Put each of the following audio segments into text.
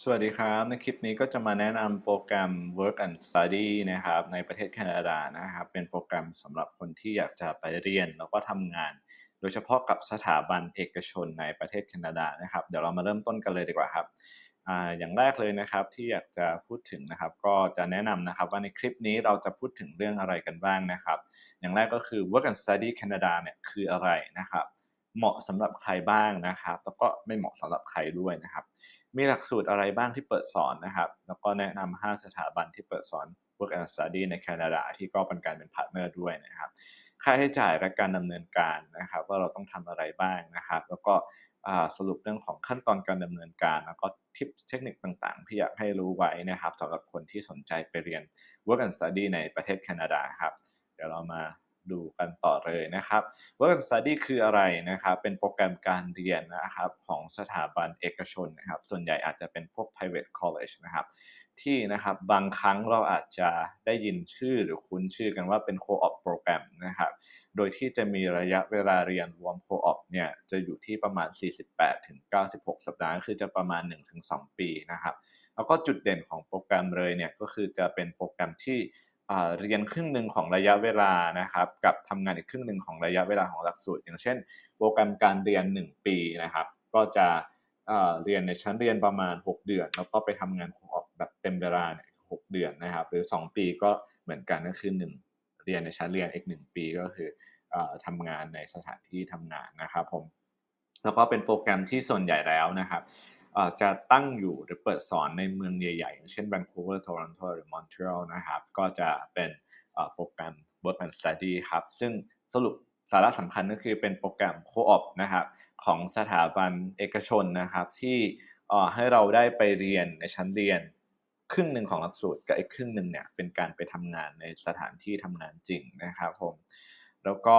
สวัสดีครับ ในคลิปนี้ก็จะมาแนะนำโปรแกรม Work and Study นะครับ ในประเทศแคนาดานะครับ เป็นโปรแกรมสำหรับคนที่อยากจะไปเรียน แล้วก็ทำงาน โดยเฉพาะกับสถาบันเอกชนในประเทศแคนาดานะครับ เดี๋ยวเรามาเริ่มต้นกันเลยดีกว่าครับออย่างแรกเลยนะครับที่อยากจะพูดถึงนะครับ ก็จะแนะนำนะครับว่าในคลิปนี้เราจะพูดถึงเรื่องอะไรกันบ้างนะครับ อย่างแรกก็คือ Work and Study Canada เนี่ยคืออะไรนะครับ เหมาะสำหรับใครบ้างนะครับ แล้วก็ไม่เหมาะสำหรับใครด้วยนะครับ มีหลักสูตรอะไรบ้างที่เปิดสอนนะครับ แล้วก็แนะนำ5สถาบันที่เปิดสอน Work and Study ในแคนาดาที่ก็เป็นการเป็นพาร์ทเนอร์ด้วยนะครับ ค่าใช้จ่ายและการดำเนินการนะครับ ว่าเราต้องทำอะไรบ้างนะครับ แล้วก็สรุปเรื่องของขั้นตอนการดำเนินการ แล้วก็ทิปเทคนิคต่างๆ ที่อยากให้รู้ไว้นะครับสำหรับคนที่สนใจไปเรียน Work and Study ในประเทศแคนาดาครับ เดี๋ยวเรามา ดูกันต่อเลยนะครับ Work and Study คืออะไรนะครับ เป็นโปรแกรมการเรียนนะครับของสถาบันเอกชนนะครับ ส่วนใหญ่อาจจะเป็นพวก private college นะครับ ที่นะครับบางครั้งเราอาจจะได้ยินชื่อหรือคุ้นชื่อกันว่าเป็น co-op โปรแกรมนะครับ โดยที่จะมีระยะเวลาเรียนรวม co-op เนี่ยจะอยู่ที่ประมาณ 48ถึง96 สัปดาห์ คือจะประมาณ 1-2 ปีนะครับ แล้วก็จุดเด่นของโปรแกรมเลยเนี่ยก็คือจะเป็นโปรแกรมที่ เรียนครึ่งหนึ่งของระยะเวลานะครับกับทำงานอีกครึ่งหนึ่งของระยะเวลาของหลักสูตร อย่างเช่น โปรแกรมการเรียน 1 ปีนะครับ ก็จะเรียนในชั้นเรียนประมาณ 6 เดือน แล้วก็ไปทำงาน co-op แบบเต็มเวลาเนี่ย6เดือนนะครับ หรือ 2 ปีก็เหมือนกันก็คือ 1 เรียนในชั้นเรียนอีก 1 ปีก็คืออ่าทำงานในสถานที่ทำงานนะครับผมแล้วก็เป็นโปรแกรมที่ส่วนใหญ่แล้วนะครับ จะตั้งอยู่หรือเปิดสอนในเมืองใหญ่ๆ อย่างเช่น Vancouver Toronto หรือ Montreal นะครับ ก็จะเป็นโปรแกรม Work and Study ครับ ซึ่งสรุปสาระสำคัญก็คือเป็นโปรแกรม Co-op นะครับของสถาบันเอกชนนะครับ ที่ให้เราได้ไปเรียนในชั้นเรียน ครึ่งหนึ่งของหลักสูตรกับอีกครึ่งหนึ่งเนี่ยเป็นการไปทำงานในสถานที่ทำงานจริงนะครับผมแล้วก็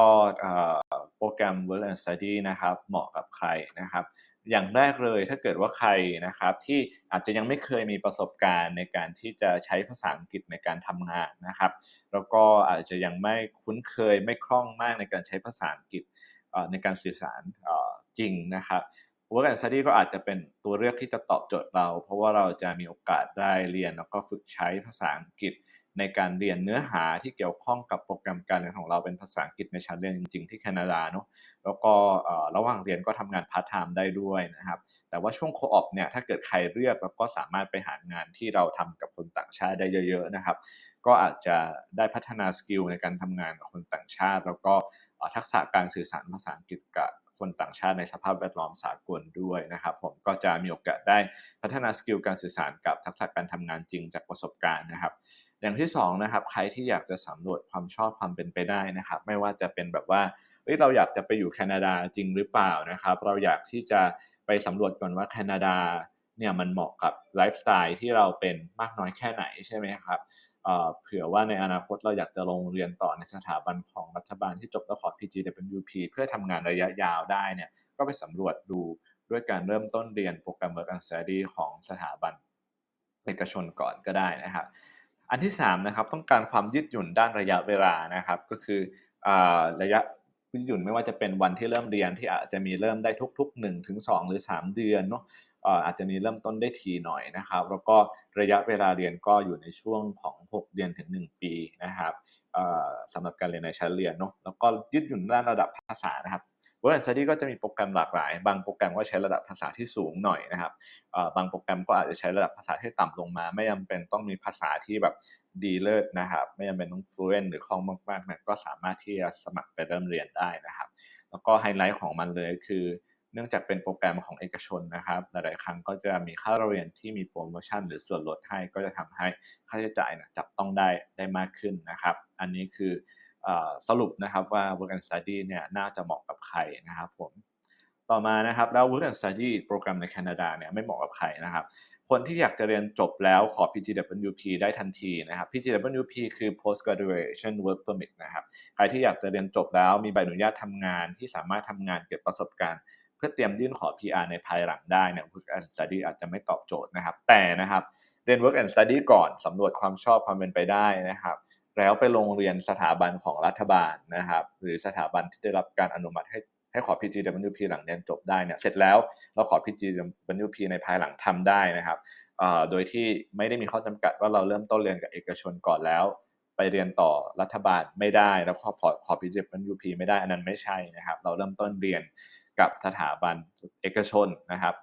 โปรแกรม Work and Study นะครับ เหมาะกับใครนะครับ อย่างแรกเลยถ้าเกิดว่าใครนะครับที่อาจจะยังไม่เคยมีประสบการณ์ในการที่จะใช้ภาษาอังกฤษในการทำงานนะครับ แล้วก็อาจจะยังไม่คุ้นเคยไม่คล่องมากในการใช้ภาษาอังกฤษในการสื่อสารจริงนะครับ Work and Study ก็อาจจะเป็นตัวเลือกที่จะตอบโจทย์เรา เพราะว่าเราจะมีโอกาสได้เรียนแล้วก็ฝึกใช้ภาษาอังกฤษ ในการเรียนเนื้อหาที่เกี่ยวข้องกับโปรแกรมการเรียนของเราเป็นภาษาอังกฤษในชั้นเรียนจริง ๆ ที่แคนาดาเนาะแล้วก็ระหว่างเรียนก็ทำงานพาร์ทไทม์ได้ด้วยนะครับ แต่ว่าช่วง Co-op เนี่ยถ้าเกิดใครเลือกแล้วก็สามารถไปหางานที่เราทำกับคนต่างชาติได้เยอะ ๆ นะครับ ก็อาจจะได้พัฒนาสกิลในการทำงานกับคนต่างชาติ แล้วก็ทักษะการสื่อสารภาษาอังกฤษกับคนต่างชาติในสภาพแวดล้อมสากลด้วยนะครับผมก็จะมีโอกาสได้พัฒนาสกิลการสื่อสารกับทักษะการทำงานจริงจากประสบการณ์นะครับ อย่างที่สองนะครับใครที่อยากจะสำรวจความชอบความเป็นไปได้นะครับ ไม่ว่าจะเป็นแบบว่าเฮ้ยเราอยากจะไปอยู่แคนาดาจริงหรือเปล่านะครับ เราอยากที่จะไปสำรวจก่อนว่าแคนาดาเนี่ยมันเหมาะกับไลฟ์สไตล์ที่เราเป็นมากน้อยแค่ไหนใช่ไหมครับเเผื่อว่าในอนาคตเราอยากจะลงเรียนต่อในสถาบันของรัฐบาลที่จบแล้วขอ PGWP เพื่อทำงานระยะยาวได้เนี่ยก็ไปสำรวจดูด้วยการเริ่มต้นเรียนโปรแกรม Work and Study ของสถาบันเอกชนก่อนก็ได้นะครับ อันที่3นะครับต้องการความยืดหยุ่นด้านระยะเวลานะครับ ก็คืออระยะยืดหยุ่นไม่ว่าจะเป็นวันที่เริ่มเรียนที่อาจจะมีเริ่มได้ทุก ๆ 1 ถึง 2 หรือ 3 เดือนเนาะอาจจะมีเริ่มต้นได้ทีหน่อยนะครับ แล้วก็ระยะเวลาเรียนก็อยู่ในช่วงของ 6 เดือนถึง 1 ปีนะครับสำหรับการเรียนในชั้นเรียนเนาะแล้วก็ยืดหยุ่นด้านระดับภาษานะครับ Work and Study ก็จะมีโปรแกรมหลากหลาย บางโปรแกรมก็ใช้ระดับภาษาที่สูงหน่อยนะครับบางโปรแกรมก็อาจจะใช้ระดับภาษาที่ต่ำลงมา ไม่จำเป็นต้องมีภาษาที่แบบดีเลิศนะครับ ไม่จำเป็นต้อง fluent หรือคล่องมากๆนะก็สามารถที่จะสมัครไปเริ่มเรียนได้นะครับ แล้วก็ไฮไลท์ของมันเลยคือเนื่องจากเป็นโปรแกรมของเอกชนนะครับ หลาย ๆ ครั้งก็จะมีค่าเรียนที่มีโปรโมชั่น หรือส่วนลดให้ ก็จะทำให้ค่าใช้จ่ายนี่ยจับต้องได้ได้มากขึ้นนะครับ อันนี้คือ สรุปนะครับว่า Work and Study เนี่ยน่าจะเหมาะกับใครนะครับผมต่อมานะครับแล้ว Work and Study โปรแกรมในแคนาดาเนี่ยไม่เหมาะกับใครนะครับคนที่อยากจะเรียนจบแล้วขอ PGWP ได้ทันทีนะครับ PGWP คือ Post Graduation Work Permit นะครับใครที่อยากจะเรียนจบแล้วมีใบอนุญาตทำงานที่สามารถทำงานเก็บประสบการณ์เพื่อเตรียมยื่นขอ PR ในภายหลังได้เนี่ย Work and Study อาจจะไม่ตอบโจทย์นะครับ แต่นะครับเรียน Work and Study ก่อนสำรวจความชอบความเป็นไปได้นะครับ แล้วไปลงเรียนสถาบันของรัฐบาลนะครับหรือสถาบันที่ได้รับการอนุมัติให้ให้ขอ PGWP หลังเรียนจบได้เนี่ยเสร็จแล้วเราขอ PGWP ในภายหลังทำได้นะครับโดยที่ไม่ได้มีข้อจำกัดว่าเราเริ่มต้นเรียนกับเอกชนก่อนแล้ว ไปเรียนต่อรัฐบาลไม่ได้ แล้วขอขอ PGWP ไม่ได้อันนั้นไม่ใช่นะครับ เราเริ่มต้นเรียนกับสถาบันเอกชนนะครับ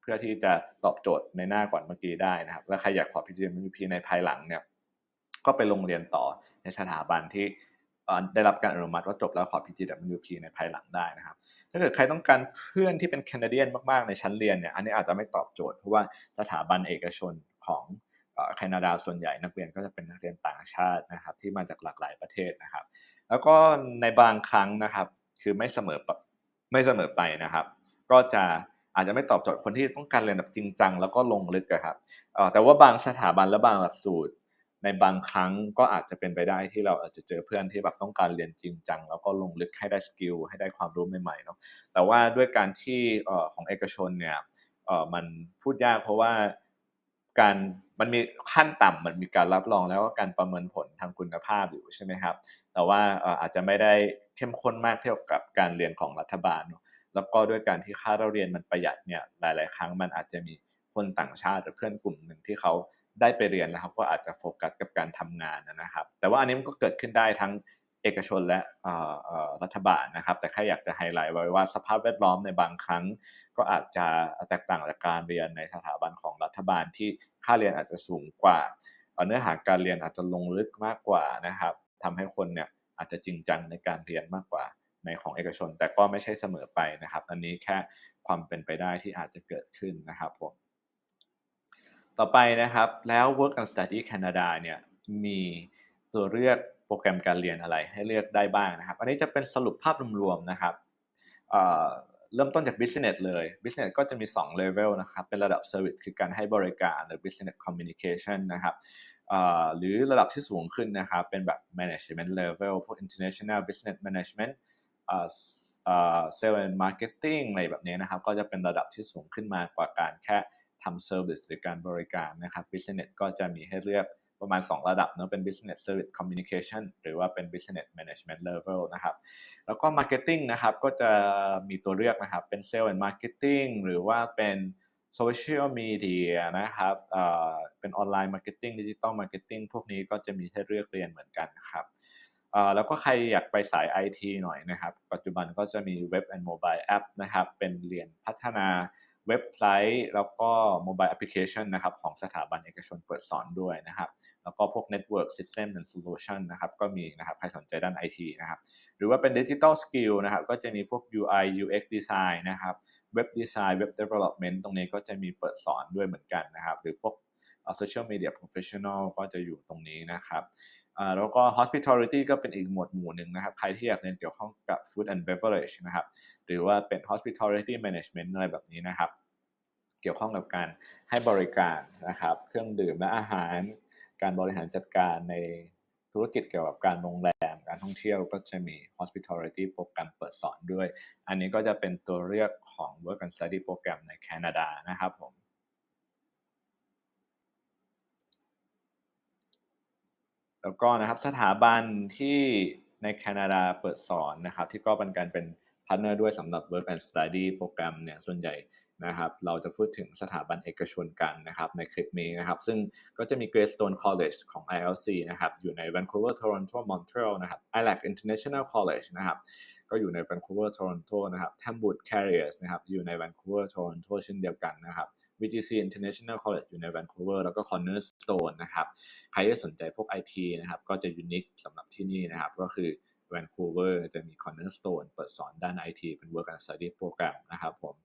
เพื่อที่จะตอบโจทย์ในหน้าก่อนเมื่อกี้ได้นะครับ แล้วใครอยากขอ PGWP ในภายหลังเนี่ยก็ไปลงเรียนต่อ ในสถาบันที่ได้รับการอนุมัติว่าจบแล้วขอ PGWP ในภายหลังได้นะครับ ถ้าเกิดใครต้องการเพื่อนที่เป็นแคนาเดียนมากๆในชั้นเรียนเนี่ยอันนี้อาจจะไม่ตอบโจทย์เพราะว่าสถาบันเอกชนของแคนาดาส่วนใหญ่นักเรียนก็จะเป็นนักเรียนต่างชาตินะครับ ที่มาจากหลากหลายประเทศนะครับ แล้วก็ในบางครั้งนะครับคือไม่เสมอไม่เสมอไปนะครับ ก็จะอาจจะไม่ตอบโจทย์คนที่ต้องการเรียนแบบจริงจังแล้วก็ลงลึกครับแต่ว่าบางสถาบันและบางหลักสูตร ในบางครั้งก็อาจจะเป็นไปได้ที่เราอาจจะเจอเพื่อนที่แบบต้องการเรียนจริงจัง แล้วก็ลงลึกให้ได้สกิลให้ได้ความรู้ใหม่ๆเนาะแต่ว่าด้วยการที่ของเอกชนเนี่ยมันพูดยากเพราะว่าการมันมีขั้นต่ำมันมีการรับรองแล้วก็การประเมินผลทางคุณภาพอยู่ใช่ไหมครับ แต่ว่าอาจจะไม่ได้เข้มข้นมากเท่ากับการเรียนของรัฐบาล แล้วก็ด้วยการที่ค่าเราเรียนมันประหยัดเนี่ยหลาย ๆ ครั้งมันอาจจะมีคนต่างชาติหรือเพื่อนกลุ่มหนึ่งที่เขา ได้ไปเรียนนะครับ ก็อาจจะโฟกัสกับการทำงานนะครับ แต่ว่าอันนี้มันก็เกิดขึ้นได้ทั้งเอกชนและรัฐบาลนะครับ แต่แค่อยากจะไฮไลท์ไว้ว่าสภาพแวดล้อมในบางครั้ง ก็อาจจะแตกต่างจากการเรียนในสถาบันของรัฐบาลที่ค่าเรียนอาจจะสูงกว่าเนื้อหาการเรียนอาจจะลงลึกมากกว่านะครับทำให้คนเนี่ยอาจจะจริงจังในการเรียนมากกว่าในของเอกชน แต่ก็ไม่ใช่เสมอไปนะครับ อันนี้แค่ความเป็นไปได้ที่อาจจะเกิดขึ้นนะครับผม ต่อไปนะครับแล้ว Work and Study Canada เนี่ยมีตัวเลือกโปรแกรมการเรียนอะไรให้เลือกได้บ้างนะครับ อันนี้จะเป็นสรุปภาพรวมๆนะครับเริ่มต้นจาก Business เลย Business ก็จะมี 2 Level นะครับ เป็นระดับ Service คือการให้บริการหรือ Business Communication นะครับหรือระดับที่สูงขึ้นนะครับ เป็นแบบ Management Level พวก International Business Management เซลล์มาร์เก็ตติ้งอะไรแบบนี้นะครับ ก็จะเป็นระดับที่สูงขึ้นมากว่าการแค่ ทำเซอร์วิสหรือการบริการนะครับ Business ก็จะมีให้เลือกประมาณ 2 ระดับเนาะเป็น Business Service Communication หรือว่าเป็น Business Management Level นะครับ แล้วก็ Marketing นะครับ ก็จะมีตัวเลือกนะครับ เป็น Sales and Marketing หรือว่าเป็น Social Media นะครับเอ่อเป็นออนไลน์มาร์เก็ตติ้งดิจิตอลมาร์เก็ตติ้งพวกนี้ก็จะมีให้เลือกเรียนเหมือนกันครับแล้วก็ใครอยากไปสาย IT หน่อยนะครับ ปัจจุบันก็จะมี Web and Mobile App นะครับ เป็นเรียนพัฒนา เว็บไซต์ แล้วก็โมบายแอปพลิเคชันนะครับของสถาบันเอกชนเปิดสอนด้วยนะครับ แล้วก็พวก Network System and Solution นะครับก็มีนะครับใครสนใจด้าน IT นะครับ หรือว่าเป็น Digital Skill นะครับก็จะมีพวก UI UX Design นะครับ Web Design Web Development ตรงนี้ก็จะมีเปิดสอนด้วยเหมือนกันนะครับ หรือพวก Social Media Professional ก็จะอยู่ตรงนี้นะครับ แล้วก็ hospitality ก็เป็นอีกหมวดหมู่หนึ่งนะครับ ใครที่อยากเรียนเกี่ยวข้องกับ food and beverage นะครับ หรือว่าเป็น hospitality management อะไรแบบนี้นะครับ เกี่ยวข้องกับการให้บริการนะครับ เครื่องดื่มและอาหาร การบริหารจัดการในธุรกิจเกี่ยวกับการโรงแรม การท่องเที่ยวก็จะมี hospitality โปรแกรมเปิดสอนด้วย อันนี้ก็จะเป็นตัวเลือกของ work and study โปรแกรมในแคนาดานะครับผม แล้วก็นะครับสถาบันที่ในแคนาดาเปิดสอนนะครับที่ก็เป็นการเป็นพาร์ทเนอร์ด้วยสำหรับ Work and Study โปรแกรมเนี่ยส่วนใหญ่นะครับเราจะพูดถึงสถาบันเอกชนกันนะครับในคลิปนี้นะครับ ซึ่งก็จะมี Greystone College ของ ILC นะครับอยู่ใน Vancouver Toronto Montreal นะครับ ILAC International College นะครับก็อยู่ใน Vancouver Toronto นะครับ Tamwood Carriers นะครับอยู่ใน Vancouver Toronto เช่นเดียวกันนะครับ VGC International College อยู่ใน Vancouver แล้วก็ Cornerstone นะครับ ใครที่สนใจพวก IT นะครับ ก็จะยูนิคสำหรับที่นี่นะครับ ก็คือ Vancouver จะมี Cornerstone เปิดสอนด้าน IT เป็น Work and Study Program นะครับผม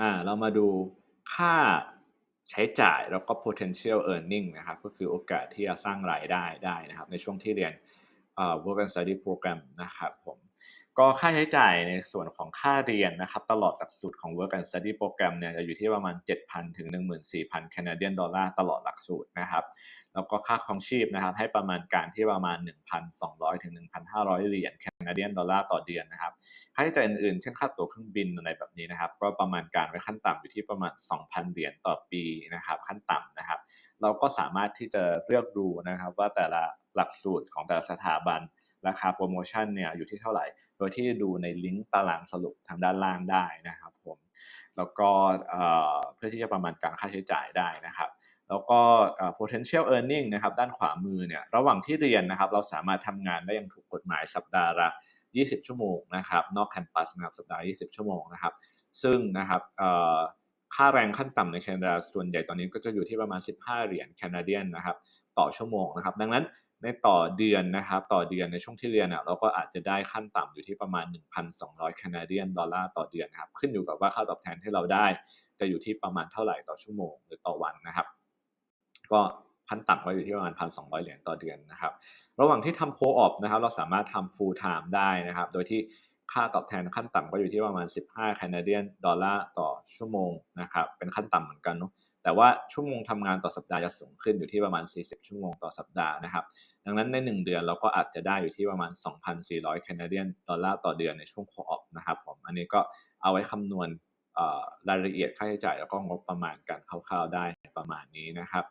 อ่าเรามาดูค่าใช้จ่ายแล้วก็ potential earning นะครับ ก็คือโอกาสที่จะสร้างรายได้ได้นะครับ ในช่วงที่เรียน work and study program นะครับผม ก็ค่าใช้จ่ายในส่วนของค่าเรียนนะครับ ตลอดหลักสูตรของ Work and Study โปรแกรมเนี่ยจะอยู่ที่ประมาณ 7,000 ถึง 14,000 Canadian ดอลลาร์ตลอดหลักสูตรนะครับ แล้วก็ค่าครองชีพนะครับ ให้ประมาณการที่ประมาณ 1,200 ถึง 1,500 เหรียญแคนาเดียนดอลลาร์ต่อเดือนนะครับ ค่าใช้จ่ายอื่นๆ เช่นค่าตั๋วเครื่องบินอะไรแบบนี้นะครับ ก็ประมาณการไว้ขั้นต่ำอยู่ที่ประมาณ 2,000 เหรียญต่อปีนะครับ ขั้นต่ำนะครับ เราก็สามารถที่จะเลือกดูนะครับว่าแต่ละหลักสูตรของแต่ละสถาบันราคาโปรโมชั่นเนี่ยอยู่ที่เท่าไหร่ โดยที่ดูในลิงก์ตารางสรุปทางด้านล่างได้นะครับผมแล้วก็เพื่อที่จะประมาณการค่าใช้จ่ายได้นะครับ แล้วก็ potential earning นะครับด้านขวามือเนี่ยระหว่างที่เรียนนะครับ เราสามารถทำงานได้อย่างถูกกฎหมายสัปดาห์ละ20 ชั่วโมงนะครับ นอกแคมปัสนะครับสัปดาห์ 20 ชั่วโมงนะครับ ซึ่งนะครับค่าแรงขั้นต่ำในแคนาดาส่วนใหญ่ตอนนี้ก็จะอยู่ที่ประมาณ 15 เหรียญแคนาเดียนนะครับ ต่อชั่วโมงนะครับ ดังนั้น ในต่อเดือนนะครับ ต่อเดือนในช่วงที่เรียนอะเราก็อาจจะได้ขั้นต่ำอยู่ที่ประมาณ 1,200แคนาเดียนดอลลาร์ต่อเดือนนะครับ ขึ้นอยู่กับว่าค่าตอบแทนที่เราได้จะอยู่ที่ประมาณเท่าไหร่ต่อชั่วโมงหรือต่อวันนะครับ ก็พันต่ำก็อยู่ที่ประมาณ 1,200 เหรียญต่อเดือนนะครับ ระหว่างที่ทำโคออปนะครับ เราสามารถทำ full time ได้นะครับ โดยที่ค่าตอบแทนขั้นต่ำก็อยู่ที่ประมาณ 15 แคนาเดียนดอลลาร์ต่อชั่วโมงนะครับ เป็นขั้นต่ำเหมือนกันเนาะ แต่ว่าชั่วโมงทำงานต่อสัปดาห์จะสูงขึ้นอยู่ที่ประมาณ 40 ชั่วโมงต่อสัปดาห์นะครับ ดังนั้นใน 1 เดือนเราก็อาจจะได้อยู่ที่ประมาณ 2,400 แคนาเดียนดอลลาร์ต่อเดือนในช่วงโคออปนะครับผม อันนี้ก็เอาไว้คำนวณรายละเอียดค่าใช้จ่ายแล้วก็งบประมาณกันคร่าวๆได้ประมาณนี้นะครับ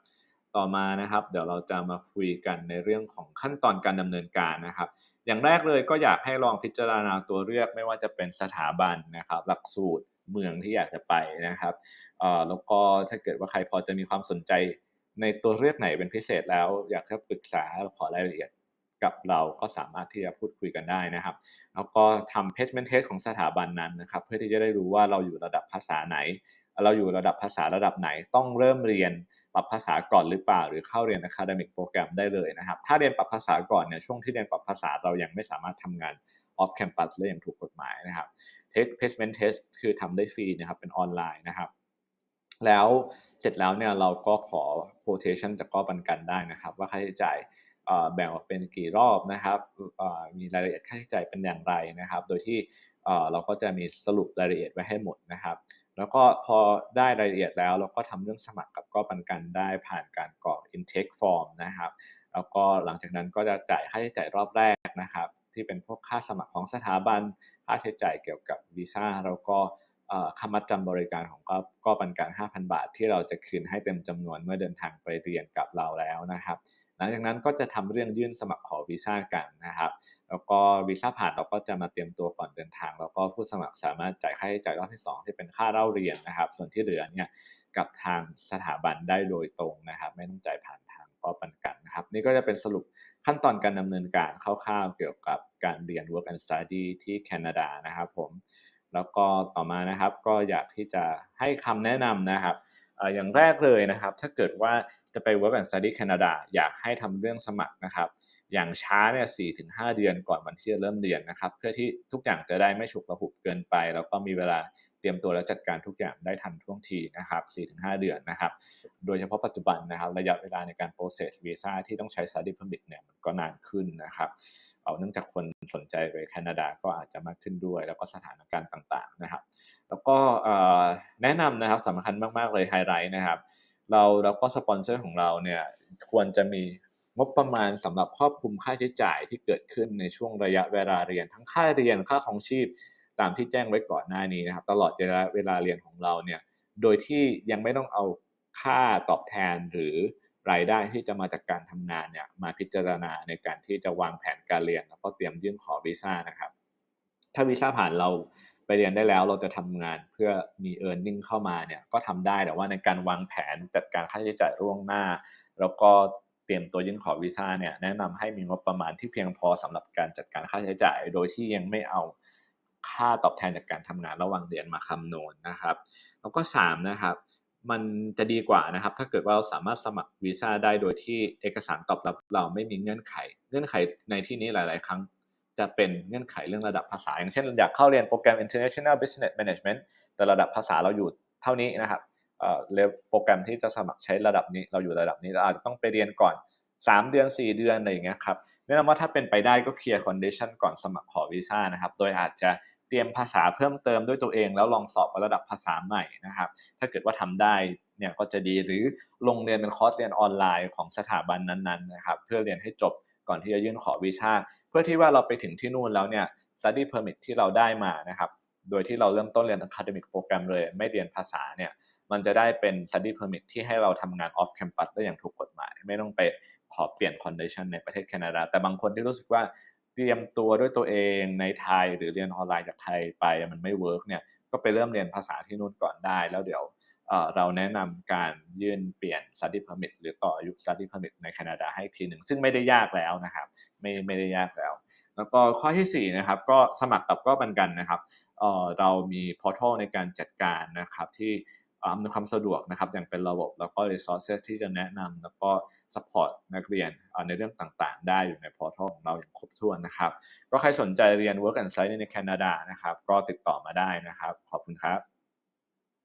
ต่อมานะครับ เดี๋ยวเราจะมาคุยกันในเรื่องของขั้นตอนการดำเนินการนะครับ อย่างแรกเลยก็อยากให้ลองพิจารณาตัวเลือกไม่ว่าจะเป็นสถาบันนะครับ หลักสูตร เมืองที่อยากจะไปนะครับเอ่อแล้วก็ถ้าเกิดว่าใครพอจะมีความสนใจในตัวเลือกไหนเป็นพิเศษแล้ว อยากจะปรึกษาขอรายละเอียดกับเราก็สามารถที่จะพูดคุยกันได้นะครับ แล้วก็ทำ placement test ของสถาบันนั้นนะครับ เพื่อที่จะได้รู้ว่าเราอยู่ระดับภาษาไหน เราอยู่ระดับภาษาระดับไหนต้องเริ่มเรียนปรับภาษาก่อนหรือเปล่า หรือเข้าเรียน academic โปรแกรมได้เลยนะครับ ถ้าเรียนปรับภาษาก่อนเนี่ยช่วงที่เรียนปรับภาษาเรายังไม่สามารถทำงาน off campus ได้อย่างถูกกฎหมายนะครับ take placement test คือทำได้ฟรีนะครับเป็นออนไลน์นะครับ แล้วเสร็จแล้วเนี่ยเราก็ขอ quotation จากก้อปันกันได้นะครับ ว่าค่าใช้จ่ายแบ่งออกเป็นกี่รอบนะครับ มีรายละเอียดค่าใช้จ่ายเป็นอย่างไรนะครับ โดยที่เราก็จะมีสรุปรายละเอียดไว้ให้หมดนะครับ แล้วก็พอได้รายละเอียดแล้ว เราก็ทำเรื่องสมัครกับก้อปันกันได้ผ่านการกรอก intake form นะครับ แล้วก็หลังจากนั้นก็จะจ่ายค่าใช้จ่ายรอบแรกนะครับ ที่เป็นพวกค่าสมัครของสถาบัน ค่าใช้จ่ายเกี่ยวกับวีซ่าแล้วก็ค่ามัดจำบริการของก็ก็ปันการ5,000 บาท ที่เราจะคืนให้เต็มจำนวนเมื่อเดินทางไปเรียนกับเราแล้วนะครับ หลังจากนั้นก็จะทำเรื่องยื่นสมัครขอวีซ่ากันนะครับ แล้วก็วีซ่าผ่านเราก็จะมาเตรียมตัวก่อนเดินทาง แล้วก็ผู้สมัครสามารถจ่ายค่าใช้จ่ายรอบที่ 2 ที่เป็นค่าเล่าเรียนนะครับ ส่วนที่เหลือเนี่ยกับทางสถาบันได้โดยตรงนะครับ ไม่ต้องจ่ายผ่านทางก็ปันกันนะครับ นี่ก็จะเป็นสรุปขั้นตอนการดำเนินการคร่าวๆเกี่ยวกับการเรียน work and study ที่แคนาดานะครับผมแล้วก็ต่อมานะครับก็อยากที่จะให้คำแนะนำนะครับ อ่ออย่างแรกเลยนะครับ ถ้าเกิดว่าจะไป work and study Canada อยากให้ทำเรื่องสมัครนะครับ อย่างช้าเนี่ยสี่ถึงห้าเดือนก่อนวันที่จะเริ่มเรียนนะครับ เพื่อที่ทุกอย่างจะได้ไม่ฉุกระหุกเกินไป แล้วก็มีเวลา ตรียมตัวและจัดการทุกอย่างได้ทันท่วงทีนะครับสี่ถึงห้าเดือนนะครับ โดยเฉพาะปัจจุบันนะครับ ระยะเวลาในการ process visa ที่ต้องใช้ study permit เนี่ยมันก็นานขึ้นนะครับ เอาเนื่องจากคนสนใจไปแคนาดาก็อาจจะมากขึ้นด้วย แล้วก็สถานการณ์ต่างๆนะครับ แล้วก็แนะนำนะครับสำคัญมากๆเลยไฮไลท์นะครับ เราแล้วก็สปอนเซอร์ของเราเนี่ยควรจะมีงบประมาณสำหรับครอบคลุมค่าใช้จ่ายที่เกิดขึ้นในช่วงระยะเวลาเรียน ทั้งค่าเรียนค่าของชีพ ตามที่แจ้งไว้ก่อนหน้านี้นะครับตลอดระยะเวลาเรียนของเราเนี่ยโดยที่ยังไม่ต้องเอาค่าตอบแทนหรือรายได้ที่จะมาจากการทำงานเนี่ยมาพิจารณาในการที่จะวางแผนการเรียน แล้วก็เตรียมยื่นขอวีซ่านะครับ ถ้าวีซ่าผ่านเราไปเรียนได้แล้วเราจะทำงานเพื่อมีเอ e a r n i n g เข้ามาเนี่ยก็ทำได้แต่ว่าในการวางแผนจัดการค่าใช้จ่ายล่วงหน้า แล้วก็เตรียมตัวยื่นขอวีซ่าเนี่ยแนะนำให้มีงบประมาณที่เพียงพอสำหรับการจัดการค่าใช้จ่าย โดยที่ยังไม่เอา ค่าตอบแทนจากการทำงานระหว่างเรียนมาคำนวณนะครับ แล้วก็3นะครับมันจะดีกว่านะครับ ถ้าเกิดว่าเราสามารถสมัครวีซ่าได้โดยที่เอกสารตอบรับเราไม่มีเงื่อนไข เงื่อนไขในที่นี้หลาย ๆ ครั้งจะเป็นเงื่อนไขเรื่องระดับภาษา อย่างเช่นอยากเข้าเรียนโปรแกรม International Business Management แต่ระดับภาษาเราอยู่เท่านี้นะครับเอ่อเลโปรแกรมที่จะสมัครใช้ระดับนี้เราอยู่ระดับนี้เราอาจจะต้องไปเรียนก่อน 3 เดือน 4 เดือนอะไรอย่างเงี้ยครับแนะนำว่าถ้าเป็นไปได้ก็เคลียร์คอนดิชันก่อนสมัครขอวีซ่านะครับ โดยอาจจะ เตรียมภาษาเพิ่มเติมด้วยตัวเอง แล้วลองสอบระดับภาษาใหม่นะครับ ถ้าเกิดว่าทำได้เนี่ยก็จะดีหรือลงเรียนเป็นคอร์สเรียนออนไลน์ของสถาบันนั้นๆนะครับ เพื่อเรียนให้จบก่อนที่จะยื่นขอวีซ่าเพื่อที่ว่าเราไปถึงที่นู่นแล้วเนี่ย study permit ที่เราได้มานะครับ โดยที่เราเริ่มต้นเรียน academic โปรแกรมเลย ไม่เรียนภาษาเนี่ย มันจะได้เป็น study permit ที่ให้เราทำงาน off campus ได้อย่างถูกกฎหมาย ไม่ต้องไปขอเปลี่ยน condition ในประเทศแคนาดา แต่บางคนที่รู้สึกว่า เตรียมตัวด้วยตัวเองในไทยหรือเรียนออนไลน์จากไทยไปมันไม่เวิร์กเนี่ยก็ไปเริ่มเรียนภาษาที่นู่นก่อนได้ แล้วเดี๋ยวเราแนะนำการยื่นเปลี่ยน study permit หรือต่ออายุ study permit ในแคนาดาให้ทีหนึ่ง ซึ่งไม่ได้ยากแล้วนะครับไม่ไม่ได้ยากแล้ว แล้วก็ข้อที่4นะครับก็สมัครกับก็บันกันนะครับเรามี portal ในการจัดการนะครับที่ อำนวยความสะดวกนะครับอย่างเป็นระบบแล้วก็ resources ที่จะแนะนำแล้วก็ support นักเรียนในเรื่องต่างๆ ได้อยู่ในพอร์ทัลของเราอย่างครบถ้วนนะครับ ก็ใครสนใจเรียน work and study ในแคนาดานะครับ ก็ติดต่อมาได้นะครับ ขอบคุณครับ